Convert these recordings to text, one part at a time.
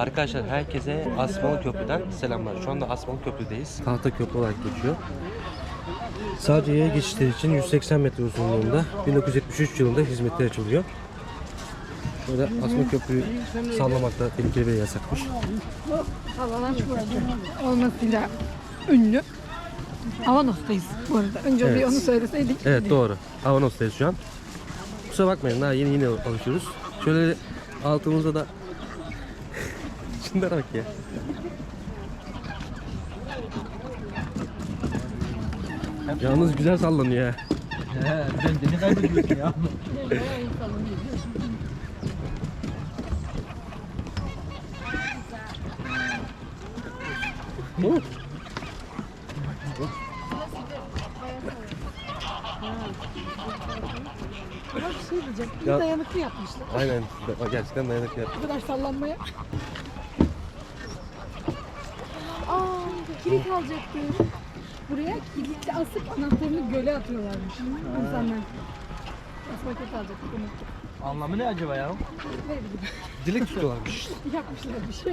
Arkadaşlar herkese Asmalı Köprü'den selamlar. Şu anda Asmalı Köprü'deyiz. Tahta Köprü olarak geçiyor. Sadece yaya geçişleri için 180 metre uzunluğunda 1973 yılında hizmete açılıyor. Böyle Asmalı Köprü'yü sallamakta tehlikeli ve yasakmış. Olmasıyla ünlü. Avanos'tayız bu arada. Önce Evet. bir onu söyleseydik. Evet doğru. Avanos'tayız şu an. Kusura bakmayın daha yeni yeni alışıyoruz. Şöyle altımızda da Şunlara bak ya. Yalnız güzel sallanıyor ha. He, sen beni kaybediyorsun ya. Hı? Ama bir şey diyeceğim. İyi Ya- dayanıklı yapmışlar. Aynen. Gerçekten dayanıklı yap. Bu kadar sallanmaya. Aa, kilit alacaktı. Buraya kilitli asıp anahtarını göle atıyorlarmış. İnsanlar. Asma kilit alacaktık unuttuk. Anlamı ne acaba ya? Böyle gibi. Dilek tutuyorlarmış. Yapmışlar bir şey.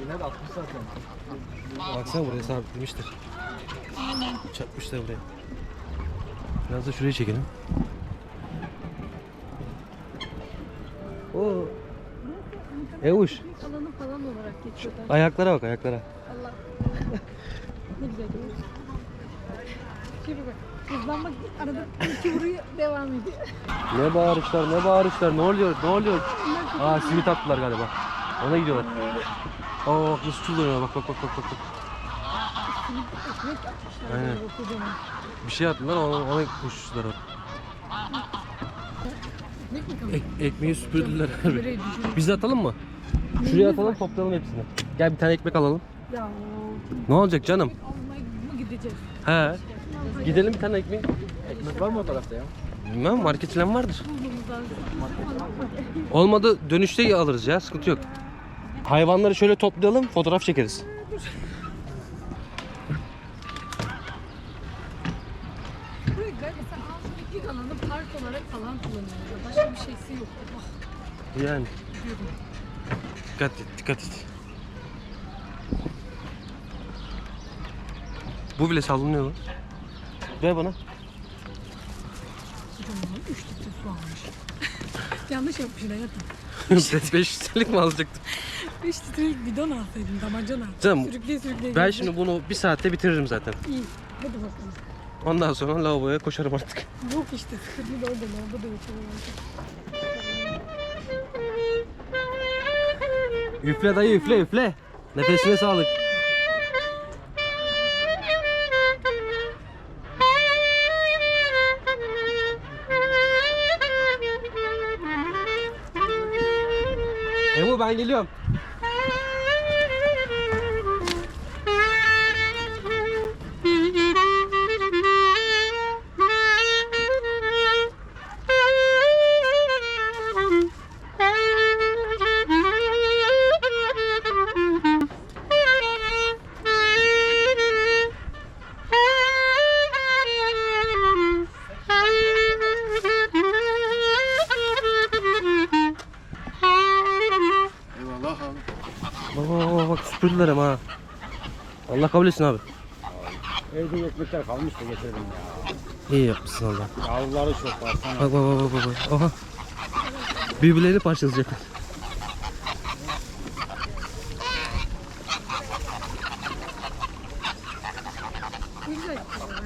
Yine de atmış zaten. Baksana buraya sabitlemiştir. Çakmışlar buraya. Biraz da şuraya çekelim. Oo. Evuş. Alanı falan olarak geçiyorlar. Ayaklara bak ayaklara. Allah. Ne güzel değil mi? Şimdi bak. Hızlanmak arada iki vuruyor devam ediyor. Ne bağırışlar ne bağırışlar ne oluyor ne oluyor. Aa simit attılar galiba. Ona gidiyorlar. Aa bak nasıl çullanıyor bak bak bak bak bak. Ekmek atmışlar. Aynen. böyle kocaman. Bir şey attılar ona, ona koşuştular. Ekmek mi kaldı? Ek, ekmeği süpürdüler. Düşün. Biz de atalım mı? Şuraya atalım toplayalım hepsini. Gel bir tane ekmek alalım. Ya Ne olacak canım? almaya mı gideceğiz? He. Gidelim bir tane ekmek. Ekmek var mı o tarafta ya? Bilmem market falan vardır. Olmadı dönüşte alırız ya sıkıntı yok. Hayvanları şöyle toplayalım fotoğraf çekeriz. Burayı galiba sen Ağzı'nın alanı park olarak falan kullanıyorlar. Başka bir şeysi yok. Oh, Yani dikkat et dikkat et. Bu bile sallanıyor lan. Ver bana. Kocaman 3 litre su almış. Yanlış yapmışsın hayatım. 500 TL'lik mi alacaktım? 5 litrelik bidon alsaydın damacana. Tamam. Sürükleye sürükleye. Ben şimdi bunu bir saatte bitiririm zaten. İyi. Hadi bakalım. Ondan sonra lavaboya koşarım artık. Yok işte sıkıntı da orada orada da yapalım. Üfle dayı üfle üfle. Nefesine sağlık. Ben geliyorum. Ama ha. Allah kabul etsin abi. Evde ekmekler kalmış da getirdim ya. İyi yapmışsın Allah. Yavruları çok baksana. Bak bak bak bak bak. Aha. Birbirlerini parçalayacaklar. Ne güzel yapıyorlar.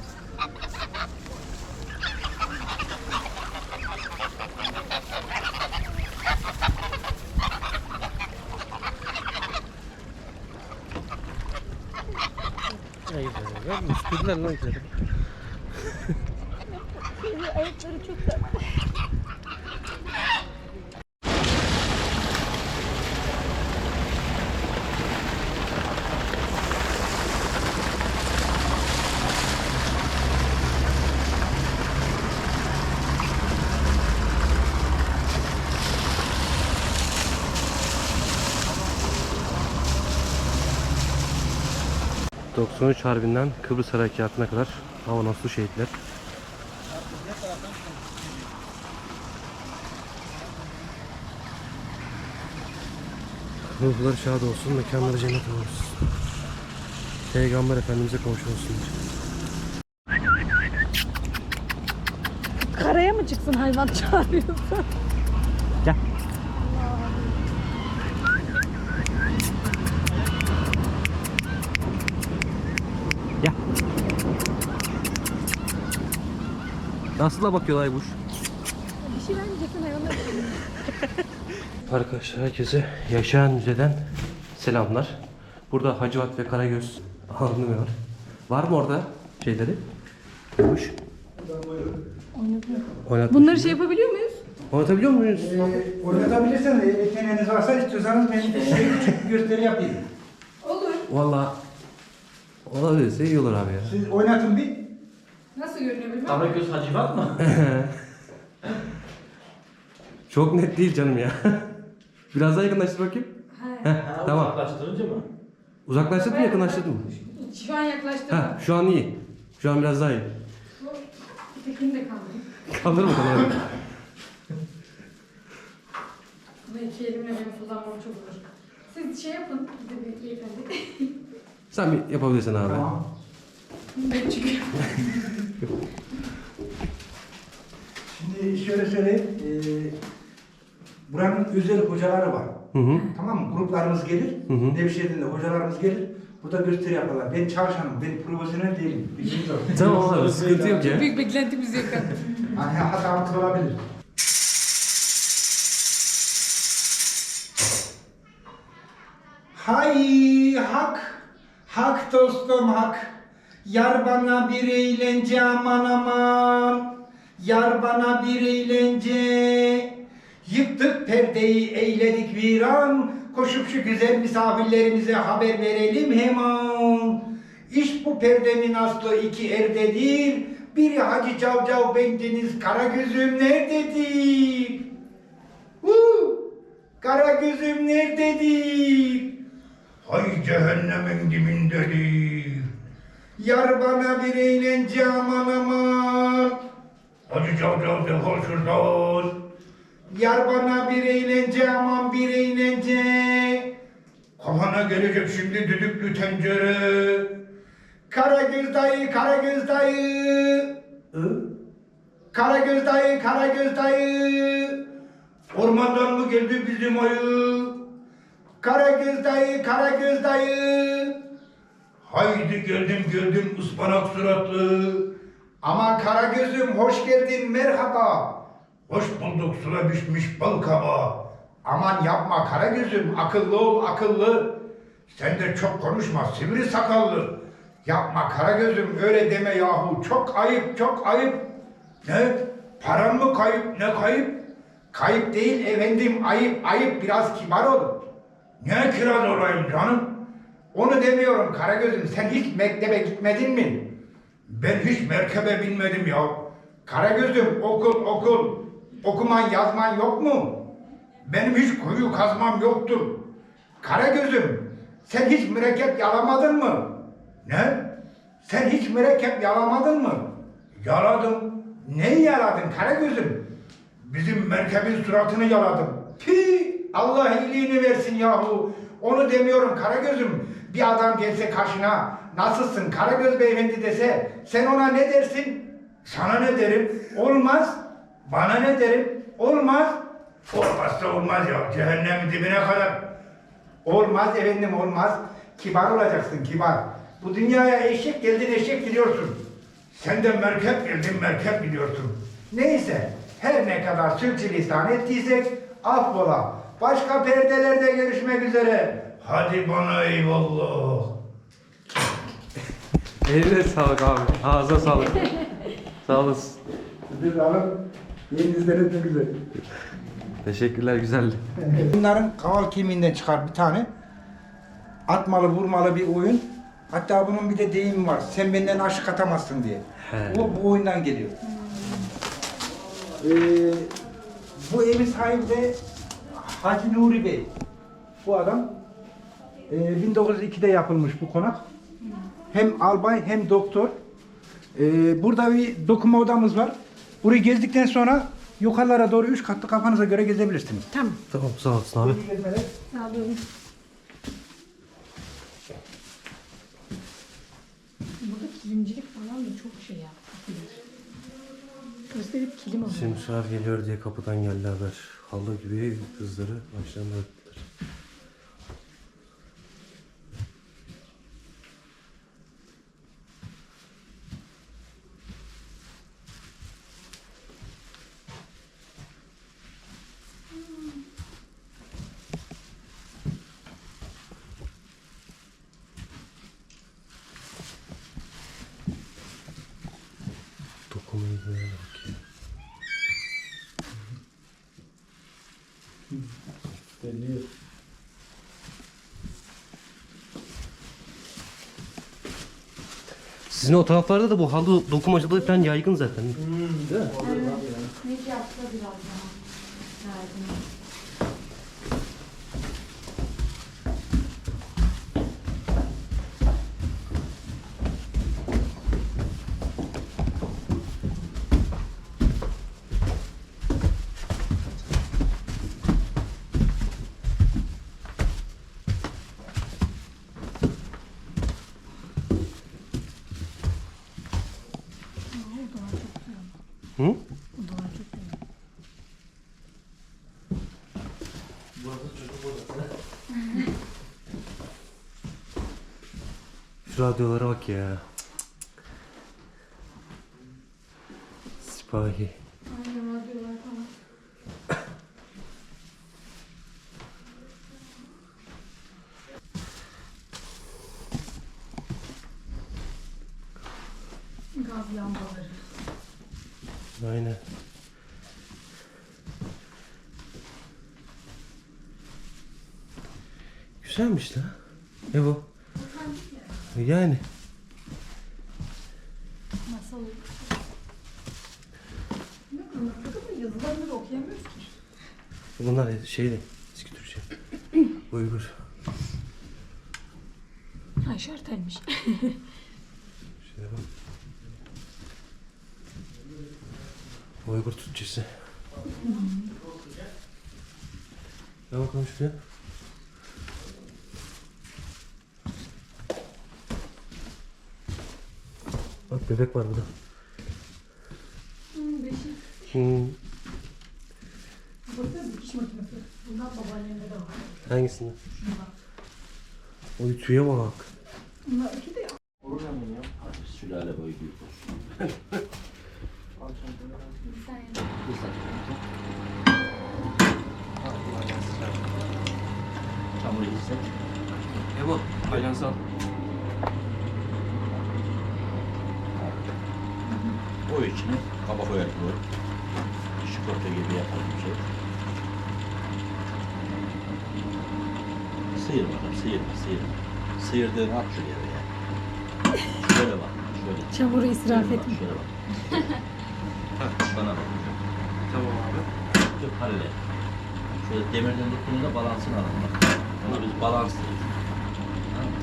Hayır, Süpürdüler lan. Ayakları çok da ...93 Harbi'nden Kıbrıs Harekatı'na kadar Avanoslu şehitler. Ruhları şad olsun, mekanları cennet olsun. Peygamber Efendimiz'e komşu olsunlar. Karaya mı çıksın hayvan çağırıyorsa? Nasıl da bakıyor Aybuş? Bir şey vermeyeceksin hayvanlar. Arkadaşlar herkese Yaşayan Müze'den selamlar. Burada Hacivat ve Karagöz alınıyor. Var mı orada şeyleri? Aybuş. Oynatmış. Bunları şey yapabiliyor muyuz? Oynatabiliyor muyuz? Ee, oynatabilirseniz, yeteneğiniz varsa istiyorsanız ben size küçük gösteri yapayım. Olur. Valla olabilirse iyi olur abi ya. Siz oynatın bir. Nasıl görünüyor bilmem. Karagöz Hacivat mı? Çok net değil canım ya. Biraz daha yakınlaştır bakayım. Heh, tamam. Uzaklaştırınca mı? Uzaklaştırdın mı yakınlaştırdın mı? Şu an. Ha, şu an iyi. Şu an biraz daha iyi. Tekini de kaldırayım. Kaldır mı kaldır? Bunu iki elimle benim kullanmam çok zor. Siz şey yapın. Bir de bir beyefendi. Sen bir yapabilirsin abi. Tamam. ben çünkü. Şimdi şöyle söyleyeyim. Ee, buranın özel hocaları var. Hı hı. Tamam mı? Gruplarımız gelir. Hı hı. Nevşehir'den de hocalarımız gelir. Burada gösteri yaparlar. Ben çalışanım. Ben profesyonel değilim. Tamam abi sıkıntı yok ya. Büyük beklentimiz yok. Hani hata olabilir. Hay hak, hak dostum hak. Yar bana bir eğlence aman aman. Yar bana bir eğlence. Yıktık perdeyi eyledik viran. Koşup şu güzel misafirlerimize haber verelim hemen. İş bu perdenin aslı iki erdedir. Biri Hacı Cavcav bendeniz Karagözüm nerededir? Huu! Karagözüm nerededir? Hay cehennemin dibindedir. Yar bana bir eğlence aman aman. Hacı Cavcav defol şuradan. Yar bana bir eğlence aman bir eğlence. Kafana gelecek şimdi düdüklü tencere. Karagöz dayı, Karagöz dayı. Karagöz dayı, Karagöz dayı. Ormandan mı geldi bizim ayı? Karagöz dayı, Karagöz dayı. Haydi geldim geldim ıspanak suratlı. Ama Karagöz'üm hoş geldin merhaba. Hoş bulduk sula pişmiş bal kaba. Aman yapma Karagöz'üm akıllı ol akıllı. Sen de çok konuşma sivri sakallı. Yapma Karagöz'üm öyle deme yahu çok ayıp çok ayıp. Ne? Paran mı kayıp ne kayıp? Kayıp değil efendim ayıp ayıp biraz kibar ol. Ne kiraz olayım canım? Onu demiyorum Karagöz'üm sen hiç mektebe gitmedin mi? Ben hiç merkebe binmedim ya. Karagöz'üm okul okul. Okuman yazman yok mu? Benim hiç kuyu kazmam yoktur. Karagöz'üm sen hiç mürekkep yalamadın mı? Ne? Sen hiç mürekkep yalamadın mı? Yaladım. Neyi yaladın Karagöz'üm? Bizim merkebin suratını yaladım. Pi! Allah iyiliğini versin yahu. Onu demiyorum Karagöz'üm. Bir adam gelse karşına nasılsın Karagöz beyefendi dese sen ona ne dersin? Sana ne derim? Olmaz. Bana ne derim? Olmaz. Olmazsa olmaz ya. Cehennemin dibine kadar. Olmaz efendim olmaz. Kibar olacaksın kibar. Bu dünyaya eşek geldin eşek gidiyorsun. Sen de merkep geldin merkep gidiyorsun. Neyse her ne kadar sürçülisan ettiysek affola. Başka perdelerde görüşmek üzere. Hadi bana eyvallah. Eline sağlık abi. Ağzına sağlık. Sağ olasın. Biz alıp yenizleriniz ne güzel. Teşekkürler güzeldi. Bunların kaval kemiğinden çıkar bir tane. Atmalı vurmalı bir oyun. Hatta bunun bir de deyimi var. Sen benden aşık atamazsın diye. He. O bu oyundan geliyor. Ee, bu evin sahibi de Hacı Nuri Bey. Bu adam ee, 1902'de yapılmış bu konak. Hem albay hem doktor. Ee, burada bir dokuma odamız var. Burayı gezdikten sonra yukarılara doğru üç katlı kafanıza göre gezebilirsiniz. Tamam. Tamam sağ olasın abi. İyi. Sağ olun. Burada falan da çok şey ya. Kızlar kilim alıyor. Şimşar geliyor diye kapıdan geldi haber. Halı gibi kızları başlarına öptüler. Böyle bakayım. Deniyor. Sizin o taraflarda da bu halı dokumacılığı falan yaygın zaten. Değil mi? Ne yapsa biraz daha. Derdim. Aa, o duvar çok güzel. Hı? O duvar çok güzel. Şu radyolara bak ya. Sipahi. Aynen radyolar falan. Gaz lambaları. Aynen. Güzelmiş la. Ne bu? Yani. Masal. Yazılarını okuyamıyoruz ki. Bunlar şeydi. Eski Türkçe. Uygur. Ha şartelmiş. Şöyle bak. Uygur Türkçesi. Gel bakalım şuraya. Bak bebek var burada. Hmm, beşik. Hmm, Bakın dikiş makinesi. Bundan babaannemde de var. hangisinde? Şuna bak. O tüye bak. Bunlar iki de ya. Sülale boyu büyük olsun. Çamur hisset. Ne bu? Alyansal. O içine kaba koyar koy. Şikolata gibi yapar bir şey. Sıyır bakalım, sıyırma, sıyırma. Sıyırdığını at şuraya ya. Şöyle bak, şöyle. Çamuru israf Şöyle bak, etme. Şöyle bak. Bana bak. Tamam abi. Çok paralel. Şöyle demirden dokunduğunda balansını alın bak. Onu biz balans diyoruz. Tamam mı?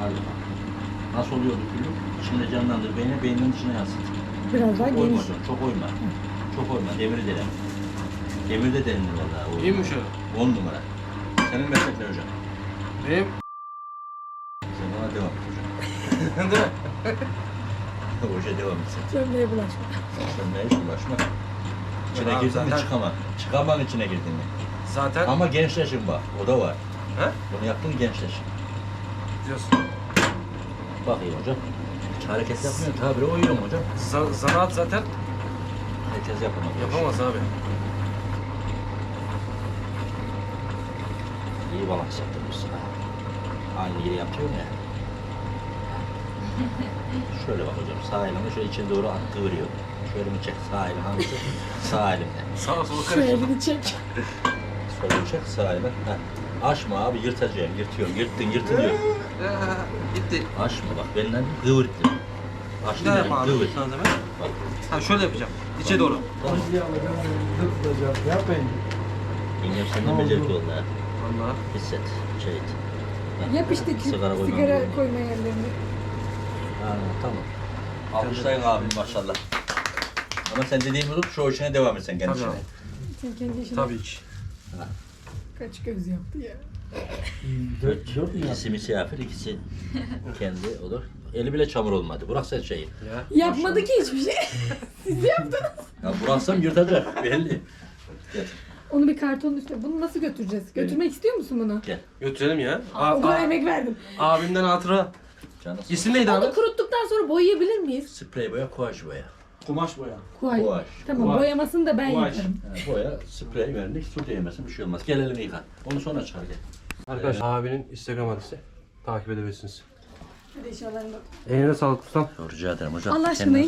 Hadi bak. Nasıl oluyor külü? İçinde canlandır. Beyni beynin dışına yansıt. Biraz daha Çok geniş. çok oyma. Çok oyma, demiri delen. Demir de delinir vallahi. o. İyiymiş o. On numara. Senin meslek ne hocam? Benim Sen bana devam et hocam. Hoca devam et sen. Çömleğe bulaşma. İş uğraşma. İçine abi girdin mi zaten- çıkama. Çıkaman içine girdin mi. zaten Ama gençleşin bak, o da var. He? Bunu yaptın gençleşin. diyorsun. Bak iyi hocam. Hiç hareket yapmıyor. Tabiri oyuyor mu hocam? Za- zanaat zaten Herkes yapamaz. yapamaz abi. İyi balans yaptırmışsın ha. Aynı yeri yapıyorum ya. Şöyle bak hocam. Sağ elimle şöyle içine doğru at kıvırıyor. Şöyle mi çek? Sağ elim hangisi? sağ elimle. Sağa sola Şu karıştır. elini çek. Şöyle çek sağ elimle. Heh. Açma abi yırtacağım. Yırtıyorum. Yırttın yırtılıyor. Gitti. Açma bak benden kıvırttın. Bir Açtın daha yani yap abi. kıvır. Sana demek. Bak. Ha şöyle yapacağım. İçe doğru. Tamam. Bir alacağım, bir tutacağım. Yapmayın. İngem senden becerikli oldu ha. Vallahi. Hisset. Şey et. Heh. Yap işte ki Sigara koymam sigara koyma yerlerini. Ha, tamam. Alkışlayın abim maşallah. Ama sen dediğimi tutup şu işine devam et sen kendi Tabii işine. abi. Sen kendi işini Tabii ki. Kaç göz yaptı ya. Dört, dört mü İkisi misafir, ikisi kendi olur. Eli bile çamur olmadı. Burak sen şeyi. Ya. Yapmadı ki hiçbir şey. Siz yaptınız. Ya Burak'sam yırtacak belli. Gel, Onu bir kartonun üstüne. Bunu nasıl götüreceğiz? Götürmek istiyor musun bunu? gel. Götürelim ya. A- O kadar a- emek verdim. abimden hatıra. Canım. İsim neydi abi? Onu kuruttuktan sonra boyayabilir miyiz? Sprey boya, kuaj boya. Kumaş boya. Kuay. Kuaj. Tamam Kuaj. boyamasını da ben Kuaj. yaparım. Yani boya, sprey verdik, su değmesin bir şey olmaz. Gel elini yıka. Onu sonra çıkar gel. Arkadaşlar abinin Instagram adresi. Takip edebilirsiniz. Hadi inşallah. Eline sağlık ustam. Rica ederim hocam. Allah aşkına